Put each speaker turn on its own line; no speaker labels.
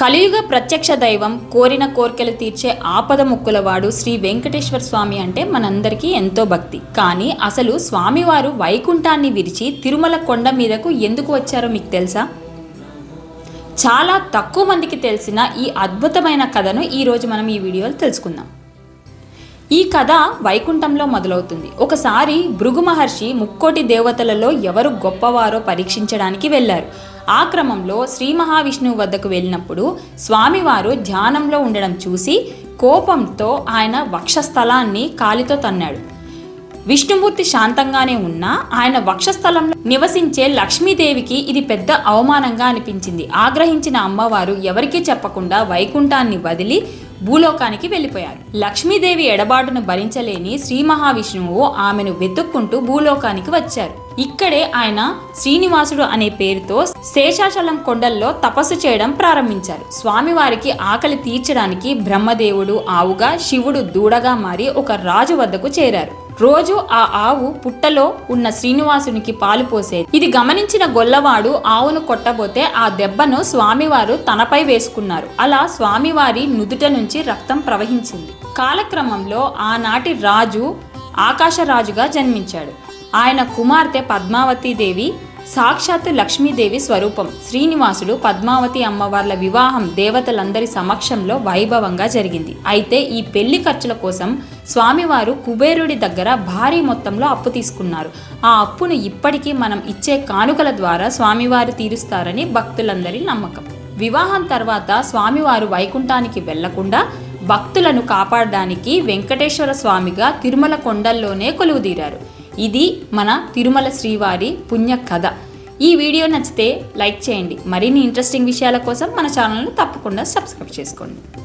కలియుగ ప్రత్యక్ష దైవం కోరిన కోర్కెలు తీర్చే ఆపద ముక్కులవాడు శ్రీ వెంకటేశ్వర స్వామి అంటే మనందరికీ ఎంతో భక్తి. కానీ అసలు స్వామివారు వైకుంఠాన్ని విరిచి తిరుమల కొండ మీదకు ఎందుకు వచ్చారో మీకు తెలుసా? చాలా తక్కువ మందికి తెలిసిన ఈ అద్భుతమైన కథను ఈరోజు మనం ఈ వీడియోలో తెలుసుకుందాం. ఈ కథ వైకుంఠంలో మొదలవుతుంది. ఒకసారి భృగు మహర్షి ముక్కోటి దేవతలలో ఎవరు గొప్పవారో పరీక్షించడానికి వెళ్ళారు. ఆ క్రమంలో శ్రీ మహావిష్ణువు వద్దకు వెళ్ళినప్పుడు స్వామివారు ధ్యానంలో ఉండడం చూసి కోపంతో ఆయన వక్షస్థలాన్ని కాలితో తన్నాడు. విష్ణుమూర్తి శాంతంగానే ఉన్నా ఆయన వక్షస్థలంలో నివసించే లక్ష్మీదేవికి ఇది పెద్ద అవమానంగా అనిపించింది. ఆగ్రహించిన అమ్మవారు ఎవరికీ చెప్పకుండా వైకుంఠాన్ని వదిలి భూలోకానికి వెళ్ళిపోయారు. లక్ష్మీదేవి ఎడబాటును భరించలేని శ్రీ మహావిష్ణువు ఆమెను వెతుక్కుంటూ భూలోకానికి వచ్చారు. ఇక్కడే ఆయన శ్రీనివాసుడు అనే పేరుతో శేషాచలం కొండల్లో తపస్సు చేయడం ప్రారంభించారు. స్వామివారికి ఆకలి తీర్చడానికి బ్రహ్మదేవుడు ఆవుగా శివుడు దూడగా మారి ఒక రాజు వద్దకు చేరారు. రోజు ఆ ఆవు పుట్టలో ఉన్న శ్రీనివాసునికి పాలు పోసేది. ఇది గమనించిన గొల్లవాడు ఆవును కొట్టబోతే ఆ దెబ్బను స్వామివారు తనపై వేసుకున్నారు. అలా స్వామివారి నుదుట నుంచి రక్తం ప్రవహించింది. కాలక్రమంలో ఆనాటి రాజు ఆకాశరాజుగా జన్మించాడు. ఆయన కుమార్తె పద్మావతీదేవి సాక్షాత్తు లక్ష్మీదేవి స్వరూపం. శ్రీనివాసుడు పద్మావతి అమ్మవార్ల వివాహం దేవతలందరి సమక్షంలో వైభవంగా జరిగింది. అయితే ఈ పెళ్ళి ఖర్చుల కోసం స్వామివారు కుబేరుడి దగ్గర భారీ మొత్తంలో అప్పు తీసుకున్నారు. ఆ అప్పును ఇప్పటికీ మనం ఇచ్చే కానుకల ద్వారా స్వామివారు తీరుస్తారని భక్తులందరి నమ్మకం. వివాహం తర్వాత స్వామివారు వైకుంఠానికి వెళ్ళకుండా భక్తులను కాపాడడానికి వెంకటేశ్వర స్వామిగా తిరుమల కొండల్లోనే కొలువుదీరారు. ఇది మన తిరుమల శ్రీవారి పుణ్య కథ. ఈ వీడియో నచ్చితే లైక్ చేయండి. మరిన్ని ఇంట్రెస్టింగ్ విషయాల కోసం మన ఛానల్ను తప్పకుండా సబ్స్క్రైబ్ చేసుకోండి.